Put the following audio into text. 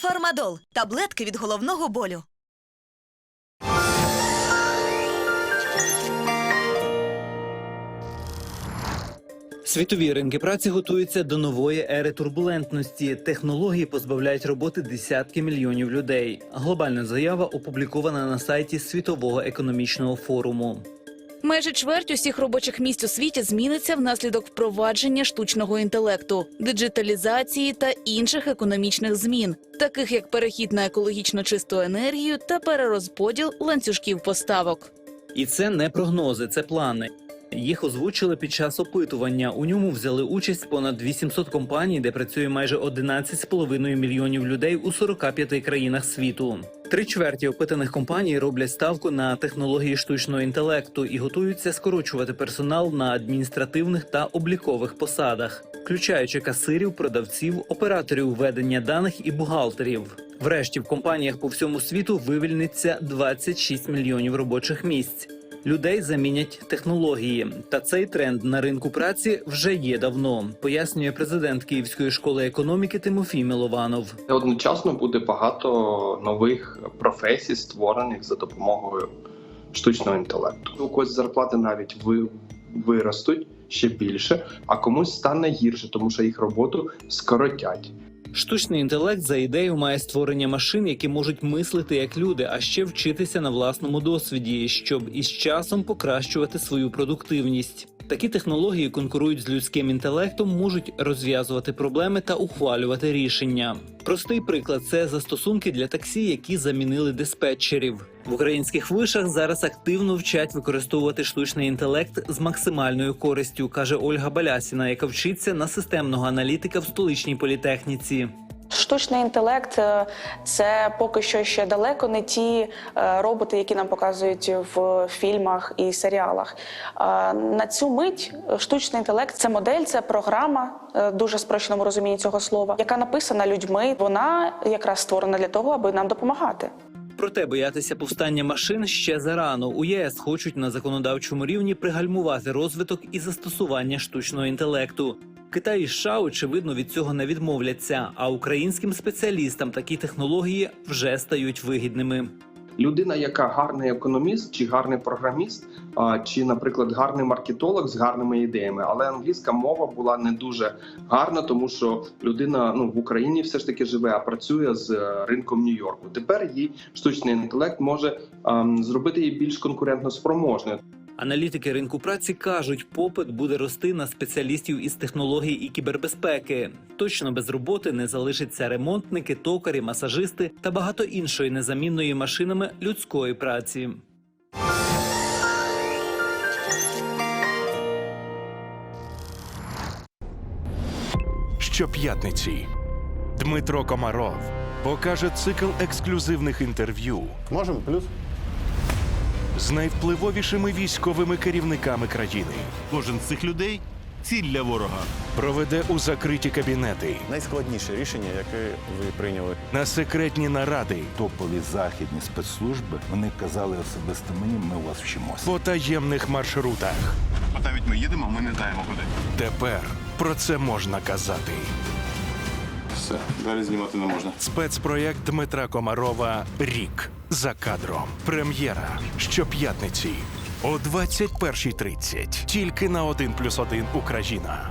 Фармадол таблетки від головного болю. Світові ринки праці готуються до нової ери турбулентності. Технології позбавляють роботи десятки мільйонів людей. Глобальна заява опублікована на сайті Світового економічного форуму. Майже чверть усіх робочих місць у світі зміниться внаслідок впровадження штучного інтелекту, диджиталізації та інших економічних змін, таких як перехід на екологічно чисту енергію та перерозподіл ланцюжків поставок. І це не прогнози, це плани. Їх озвучили під час опитування. У ньому взяли участь понад 800 компаній, де працює майже 11,5 мільйонів людей у 45 країнах світу. Три чверті опитаних компаній роблять ставку на технології штучного інтелекту і готуються скорочувати персонал на адміністративних та облікових посадах, включаючи касирів, продавців, операторів ведення даних і бухгалтерів. Врешті в компаніях по всьому світу вивільниться 26 мільйонів робочих місць. Людей замінять технології, та цей тренд на ринку праці вже є давно, пояснює президент Київської школи економіки Тимофій Милованов. Одночасно буде багато нових професій, створених за допомогою штучного інтелекту. У когось зарплати навіть ви, виростуть ще більше, а комусь стане гірше, тому що їх роботу скоротять. Штучний інтелект за ідею має створення машин, які можуть мислити як люди, а ще вчитися на власному досвіді, щоб із часом покращувати свою продуктивність. Такі технології конкурують з людським інтелектом, можуть розв'язувати проблеми та ухвалювати рішення. Простий приклад це застосунки для таксі, які замінили диспетчерів. В українських вишах зараз активно вчать використовувати штучний інтелект з максимальною користю, каже Ольга Балясіна, яка вчиться на системного аналітика в столичній політехніці. Штучний інтелект е, це поки що ще далеко не ті е, роботи, які нам показують в фільмах і серіалах. Е, На цю мить штучний інтелект це модель, це програма, дуже спрощеному розумінні цього слова, яка написана людьми. Вона якраз створена для того, аби нам допомагати. Проте боятися повстання машин ще зарано. У ЄС хочуть на законодавчому рівні пригальмувати розвиток і застосування штучного інтелекту. Китай і США, очевидно, від цього не відмовляться. А українським спеціалістам такі технології вже стають вигідними. Людина, яка гарний економіст, чи гарний програміст, чи, наприклад, гарний маркетолог з гарними ідеями, але англійська мова була не дуже гарна, тому що людина ну в Україні все ж таки живе, а працює з е, ринком Нью-Йорку. Тепер її штучний інтелект може ем, зробити її більш конкурентно спроможною. Аналітики ринку праці кажуть, попит буде рости на спеціалістів із технологій і кібербезпеки. Точно без роботи не залишаться ремонтники, токарі, масажисти та багато іншої незамінної машинами людської праці. Щоп'ятниці Дмитро Комаров покаже цикл ексклюзивних інтерв'ю Можемо плюс? З найвпливовішими військовими керівниками країни. Кожен з цих людей ціль для ворога. Проведе у закриті кабінети Найскладніше рішення, яке ви прийняли. на секретні наради топові західні спецслужби вони казали особисто мені, ми у вас вчимося. по таємних маршрутах. Бо навіть ми їдемо, ми не знаємо куди. Тепер про це можна казати. Все, далі знімати не можна. Спецпроєкт Дмитра Комарова Рік за кадром. Прем'єра щоп'ятниці о 21.30. Тільки на 1+,1 Україна.